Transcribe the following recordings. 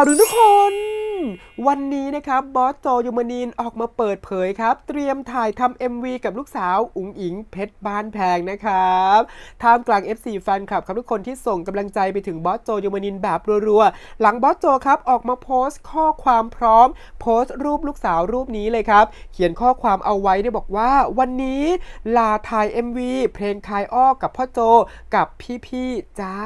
าวดูทุกคน วันนี้นะครับบอสโจยูมานีนออกมาเปิดเผยครับ เตรียมถ่ายทำ MV กับลูกสาวอุ๋งอิงเพชรบ้านแพงนะครับท่ามกลาง FC แฟนคลับครับทุกคนที่ส่งกำลังใจไปถึงบอสโจยูมานีนแบบรัวๆ หลังบอสโจครับออกมาโพสต์ข้อความพร้อม โพสต์รูปลูกสาวรูปนี้เลยครับ เขียนข้อความเอาไว้ได้บอกว่า วันนี้ลาถ่าย MV เพลงคายอ้อกับพ่อโจกับพี่ๆจ้า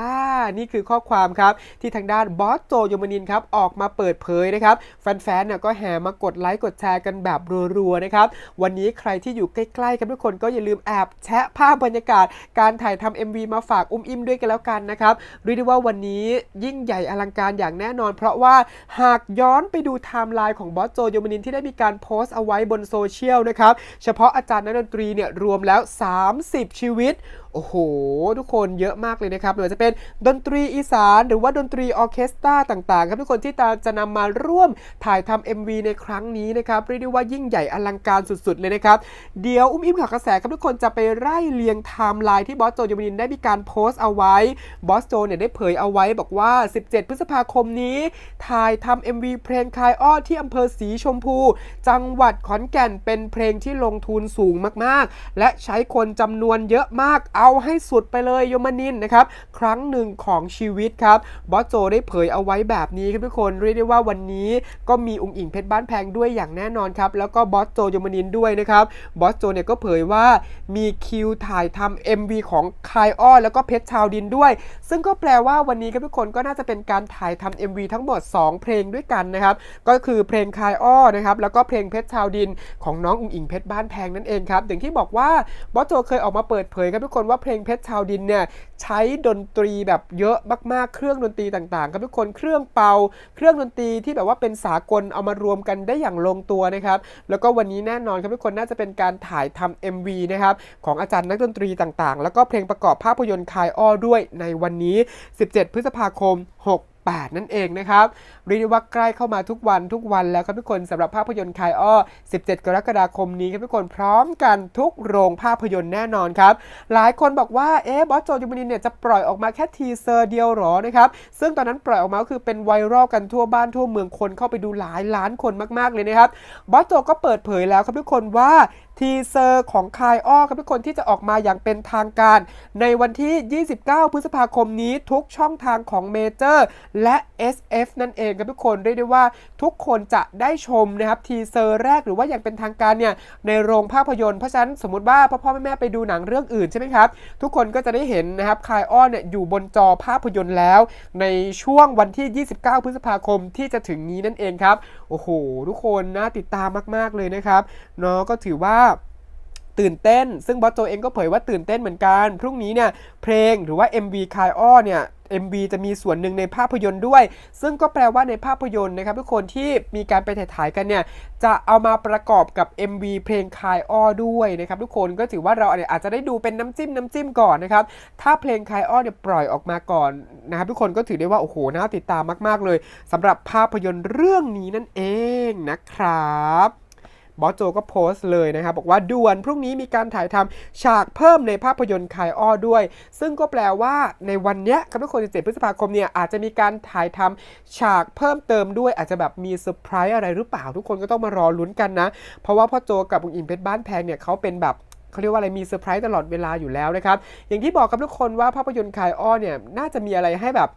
นี่คือข้อความครับที่ทางด้านบอสโจยมนินครับออกมาเปิดเผยนะครับแฟนๆเนี่ยก็แห่มากดไลค์กดแชร์กันแบบรัวๆนะครับวันนี้ใครที่อยู่ใกล้ๆกันทุกคนก็อย่าลืมแอบแชะภาพบรรยากาศ การถ่ายทำ MV มาฝากอุ้มอิมด้วยกันแล้วกันนะครับเรียกได้ว่าวันนี้ยิ่งใหญ่อลังการอย่างแน่นอน เพราะว่าหากย้อนไปดูไทม์ไลน์ของบอสโจยมนินที่ได้มีการโพสต์เอาไว้บนโซเชียลนะครับเฉพาะอาจารย์นักดนตรีเนี่ยรวมแล้ว 30 ชีวิต โอ้โห ทุกคนเยอะมากเลยนะครับไม่ว่าจะเป็นดนตรีอีสานหรือว่าดนตรีออเคสตราต่างๆ ครับทุกคนที่จะนำมาร่วมถ่ายทำ MV ในครั้งนี้นะครับเรียกได้ว่ายิ่งใหญ่อลังการสุดๆเลยนะครับ เดี๋ยวอุ้มอิ่มข่าวกระแสครับทุกคนจะไปไล่เรียงไทม์ไลน์ที่บอสโจยมินินได้มีการโพสต์เอาไว้บอสโจเนี่ยได้เผยเอาไว้บอกว่า 17 พฤษภาคมนี้ ถ่ายทำ MV เพลงคายอ้อที่อำเภอสีชมพู จังหวัดขอนแก่นเป็นเพลงที่ลงทุนสูงมากๆ และใช้คนจำนวนเยอะมากเอาเอาให้สุดไปเลยโยมานินนะครับครั้งหนึ่งของชีวิตครับบอสโจได้เผยเอาไว้แบบนี้ครับทุกคนเรียกได้ว่าวันนี้ก็มีองค์อิงเพชรบ้านแพงด้วยอย่างแน่นอนครับแล้วก็บอสโจโยมานินด้วยนะครับบอสโจเนี่ยก็เผยว่ามีคิวถ่ายทำ MV ของคายอ้อแล้วก็เพชรชาวดินด้วย ซึ่งก็แปลว่าวันนี้ครับทุกคนก็น่าจะเป็นการถ่ายทำ MV ทั้งหมด 2 เพลงด้วยกันนะครับก็คือเพลงคายอ้อนะครับแล้วก็เพลงเพชรชาวดินของน้องอุ๋งอิงเพชรบ้านแพงนั่นเองครับอย่างที่บอกว่าบอสโจเคยออกมาเปิดเผยครับทุกคนว่าเพลงเพชรชาวดินเนี่ยใช้ดนตรีแบบเยอะมากๆ เครื่องดนตรีต่างๆครับทุกคนเครื่องเป่า เครื่องดนตรีที่แบบว่าเป็นสากลเอามารวมกันได้อย่างลงตัวนะครับ แล้วก็วันนี้แน่นอนครับทุกคนน่าจะเป็นการถ่ายทำ MV นะครับของอาจารย์นักดนตรีต่างๆ แล้วก็เพลงประกอบภาพยนตร์คายอ้อด้วยในวันนี้ 17 พฤษภาคม 6 8 นั่นเองนะครับเรียกว่าใกล้เข้ามาทุกวันทุกวันแล้วครับทุกคนสำหรับภาพยนตร์คายอ้อ 17 กรกฎาคมนี้ครับทุกคนพร้อมกันทุกโรงภาพยนตร์แน่นอนครับ หลายคนบอกว่าเอ๊บอสโจยูมานินเนี่ยจะปล่อยออกมาแค่ทีเซอร์เดียวหรอนะครับซึ่งตอนนั้นปล่อยออกมาก็คือเป็นไวรัลกันทั่วบ้านทั่วเมืองคนเข้าไปดูหลายล้านคนมาก ๆ เลยนะครับบอสโจก็เปิดเผยแล้วครับทุกคนว่าทีเซอร์ของคายอ้อครับทุกคนที่จะออกมาอย่างเป็นทางการ ในวันที่ 29 พฤษภาคมนี้ทุกช่องทางของเมเจอร์และ SF นั่นเองครับทุกคนเรียกได้ว่าทุกคนจะได้ชมนะครับทีเซอร์แรกหรือว่าอย่างเป็นทางการเนี่ยในโรงภาพยนตร์เพราะฉะนั้นสมมติว่าพ่อพ่อแม่แม่ไปดูหนังเรื่องอื่นใช่ไหมครับ ทุกคนก็จะได้เห็นนะครับคายอ้อเนี่ยอยู่บนจอภาพยนตร์แล้ว ในช่วงวันที่ 29 พฤษภาคมที่จะถึงนี้นั่นเองครับโอ้โห ทุกคนน่าติดตามมาก ๆเลยนะครับเนาะก็ถือว่า ตื่นเต้น ซึ่งบอสโจเองก็เผยว่าตื่นเต้นเหมือนกัน พรุ่งนี้เนี่ยเพลงหรือว่า MV คายอ้อเนี่ย MV จะมีส่วนหนึ่งในภาพยนตร์ด้วย ซึ่งก็แปลว่าในภาพยนตร์นะครับทุกคนที่มีการไปถ่ายๆกันเนี่ย จะเอามาประกอบกับ MV เพลงคายอ้อด้วยนะครับทุกคนก็ถือว่าเราอาจจะได้ดูเป็นน้ำจิ้มน้ำจิ้มก่อนนะครับ ถ้าเพลงคายอ้อเนี่ยปล่อยออกมาก่อนนะครับทุกคนก็ถือได้ว่าโอ้โหน่าติดตามมาก ๆ เลยสำหรับภาพยนตร์เรื่องนี้นั่นเองนะครับ บอสโจก็โพสต์เลยนะครับ บอกว่าด่วนพรุ่งนี้มีการถ่ายทำฉากเพิ่มในภาพยนตร์คายอ้อด้วย ซึ่งก็แปลว่าในวันเนี้ยครับทุกคน17พฤษภาคมเนี่ยอาจจะมีการถ่ายทำฉากเพิ่มเติมด้วย อาจจะแบบมีเซอร์ไพรส์อะไรหรือเปล่า ทุกคนก็ต้องมารอลุ้นกันนะ เพราะว่าพ่อโจกับบุงอิมเพชรบ้านแพงเนี่ยเขาเป็นแบบ เขาเรียกว่าอะไรมีเซอร์ไพรส์ตลอดเวลาอยู่แล้วนะครับ อย่างที่บอกกับทุกคนว่าภาพยนตร์คายอ้อเนี่ยน่าจะมีอะไรให้แบบ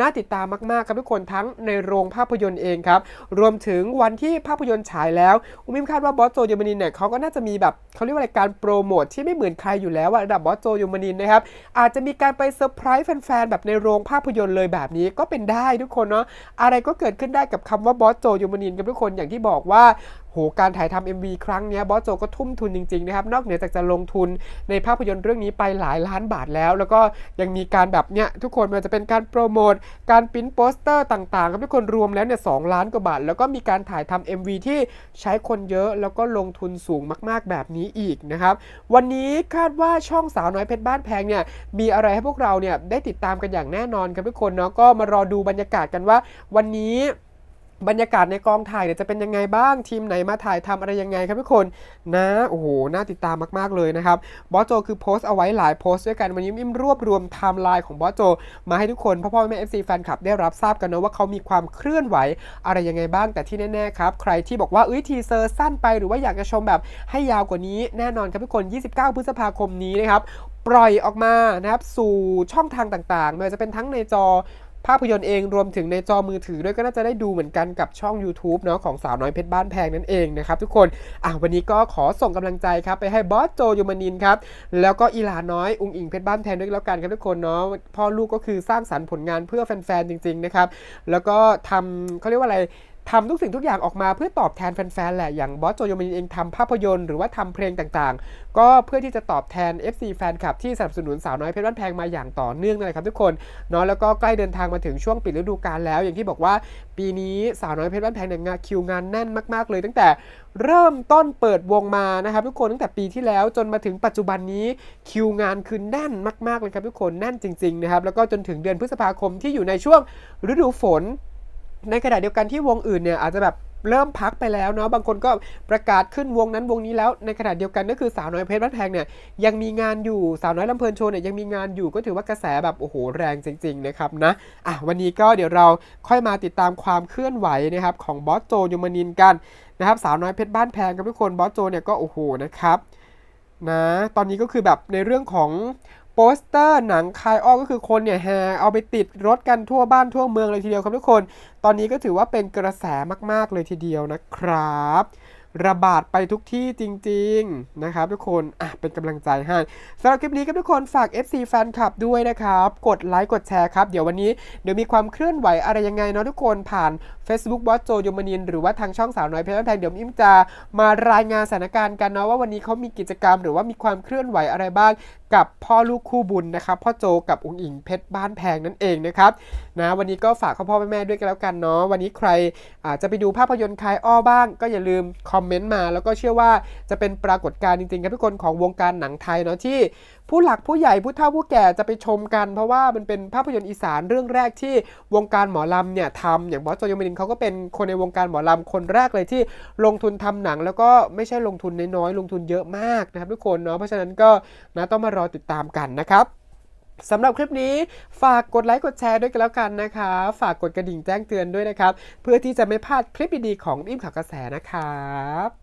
น่าติดตามมากๆครับทุกคนทั้งในโรงภาพยนตร์เองครับ รวมถึงวันที่ภาพยนตร์ฉายแล้วอุมิมคาดว่าบอสโจยมานินเนี่ยเขาก็น่าจะมีแบบเขาเรียกว่าอะไรการโปรโมทที่ไม่เหมือนใครอยู่แล้วระดับบอสโจยมานินนะครับอาจจะมีการไปเซอร์ไพรส์แฟนๆแบบในโรงภาพยนตร์เลยแบบนี้ก็เป็นได้ทุกคนเนาะอะไรก็เกิดขึ้นได้กับคำว่าบอสโจยมานินกับทุกคนอย่างที่บอกว่า โหการถ่ายทำ MV ครั้งนี้บอสโจก็ทุ่มทุนจริงๆนะครับนอกเหนือจากจะลงทุนในภาพยนตร์เรื่องนี้ไปหลายล้านบาทแล้ว แล้วก็ยังมีการแบบเนี้ยทุกคนมันจะเป็นการโปรโมทการปิ้นโปสเตอร์ต่างๆครับทุกคนรวมแล้วเนี่ยสล้านกว่าบาท แล้วก็มีการถ่ายทำ MV ที่ใช้คนเยอะแล้วก็ลงทุนสูงมากๆแบบนี้อีกนะครับวันนี้คาดว่าช่องสาวน้อยเพชรบ้านแพงเนี่ยมีอะไรให้พวกเราเนี่ยได้ติดตามกันอย่างแน่นอนครับทุกคนเนาะก็มารอดูบรรยากาศกันว่าวันนี้ บรรยากาศในกองถ่ายเนี่ยจะเป็นยังไงบ้างทีมไหนมาถ่ายทำอะไรยังไงครับทุกคนนะโอ้โหน่าติดตามมากๆเลยนะครับบอสโจคือโพสต์เอาไว้หลายโพสต์ด้วยกันวันนี้มิมรวบรวมไทม์ไลน์ของบอสโจ มาให้ทุกคนพ่อพ่อแม่เอฟซีแฟนคลับได้รับทราบกันนะว่าเขามีความเคลื่อนไหวอะไรยังไงบ้างแต่ที่แน่ๆครับใครที่บอกว่าเอ้ยทีเซอร์สั้นไปหรือว่าอยากจะชมแบบให้ยาวกว่านี้แน่นอนครับทุกคน 29 พฤษภาคมนี้นะครับปล่อยออกมานะครับสู่ช่องทางต่างๆไม่ว่าจะเป็นทั้งในจอ ภาพยนตร์เองรวมถึงในจอมือถือด้วยก็น่าจะได้ดูเหมือนกันกับช่อง YouTube เนาะของสาวน้อยเพชรบ้านแพงนั่นเองนะครับทุกคนอะวันนี้ก็ขอส่งกำลังใจครับไปให้บอสโจยูมานินครับแล้วก็อีหลาน้อยอุงอิงเพชรบ้านแพงด้วยแล้วกันครับทุกคนเนาะพ่อลูกก็คือสร้างสรรค์ผลงานเพื่อแฟนๆจริงๆนะครับแล้วก็ทำเขาเรียกว่าอะไร ทำทุกสิ่งทุกอย่างออกมาเพื่อตอบแทนแฟนๆ แหละ อย่างบอสโจโยมินเองทำภาพยนตร์หรือว่าทำเพลงต่างๆ ก็เพื่อที่จะตอบแทน FC แฟนคลับที่สนับสนุนสาวน้อยเพชรบ้านแพงมาอย่างต่อเนื่องนั่นแหละครับทุกคนเนาะแล้วก็ใกล้เดินทางมาถึงช่วงปิดฤดูกาลแล้ว อย่างที่บอกว่าปีนี้สาวน้อยเพชรบ้านแพงเนี่ยงานคิวงานแน่นมาก ๆ เลย ตั้งแต่เริ่มต้นเปิดวงมานะครับทุกคนตั้งแต่ปีที่แล้วจนมาถึงปัจจุบันนี้คิวงานคือแน่นมากๆเลยครับทุกคนแน่นจริงๆนะครับแล้วก็จนถึงเดือนพฤษภาคมที่อยู่ในช่วงฤดูฝน ในขณะเดียวกันที่วงอื่นเนี่ยอาจจะแบบเริ่มพักไปแล้วเนาะบางคนก็ประกาศขึ้นวงนั้นวงนี้แล้วในขณะเดียวกันก็คือสาวน้อยเพชรบ้านแพงเนี่ยยังมีงานอยู่สาวน้อยลำเพลินโชว์เนี่ยยังมีงานอยู่ก็ถือว่ากระแสแบบโอ้โหแรงจริงๆนะครับนะอะวันนี้ก็เดี๋ยวเราค่อยมาติดตามความเคลื่อนไหวนะครับของบอสโจยมนินกันนะครับสาวน้อยเพชรบ้านแพงกับทุกคนบอสโจเนี่ยก็โอ้โหนะครับนะตอนนี้ก็คือแบบในเรื่องของ โปสเตอร์หนังคายอ้อก็คือคนเนี่ยแฮเอาไปติดรถกันทั่วบ้านทั่วเมืองเลยทีเดียวครับทุกคน ตอนนี้ก็ถือว่าเป็นกระแสมากๆเลยทีเดียวนะครับ ระบาดไปทุกที่จริง ๆ นะครับทุกคนอะเป็นกำลังใจให้สำหรับคลิปนี้ครับทุกคนฝาก FC แฟนคลับด้วยนะครับ กดไลค์กดแชร์ครับ เดี๋ยววันนี้เดี๋ยวมีความเคลื่อนไหวอะไรยังไงเนาะทุกคนผ่าน Facebook บอสโจยมนิน หรือว่าทางช่องสาวน้อยเพชรบ้านแพงเดี๋ยวมิมจะมารายงานสถานการณ์กันเนาะว่าวันนี้เขามีกิจกรรม หรือว่ามีความเคลื่อนไหวอะไรบ้าง กับพ่อลูกคู่บุญนะครับพ่อโจกับองค์อิงเพชรบ้านแพงนั่นเองนะครับนะวันนี้ก็ฝากพ่อพ่อแม่ด้วยกันแล้วกันเนาะวันนี้ใครอาจจะไปดูภาพยนตร์คลายอ้อบ้าง ก็อย่าลืมคอมเมนต์มาแล้วก็เชื่อว่าจะเป็นปรากฏการณ์จริงๆครับทุกคนของวงการหนังไทยเนาะที่ผู้หลักผู้ใหญ่ผู้เฒ่าผู้แก่จะไปชมกัน เพราะว่ามันเป็นภาพยนตร์อีสานเรื่องแรกที่วงการหมอลำเนี่ยทำอย่างบอสโจยมินเขาก็เป็นคนในวงการหมอลำคนแรกเลยที่ลงทุนทำหนัง แล้วก็ไม่ใช่ลงทุนน้อยๆลงทุนเยอะมากนะครับทุกคนเนาะเพราะฉะนั้นก็นะต้องมารอติดตามกันนะครับ สำหรับคลิปนี้ฝากกดไลค์กดแชร์ด้วยกันแล้วกันนะคะ ฝากกดกระดิ่งแจ้งเตือนด้วยนะครับ เพื่อที่จะไม่พลาดคลิปดีๆของอิ่มข่าวกระแสนะครับ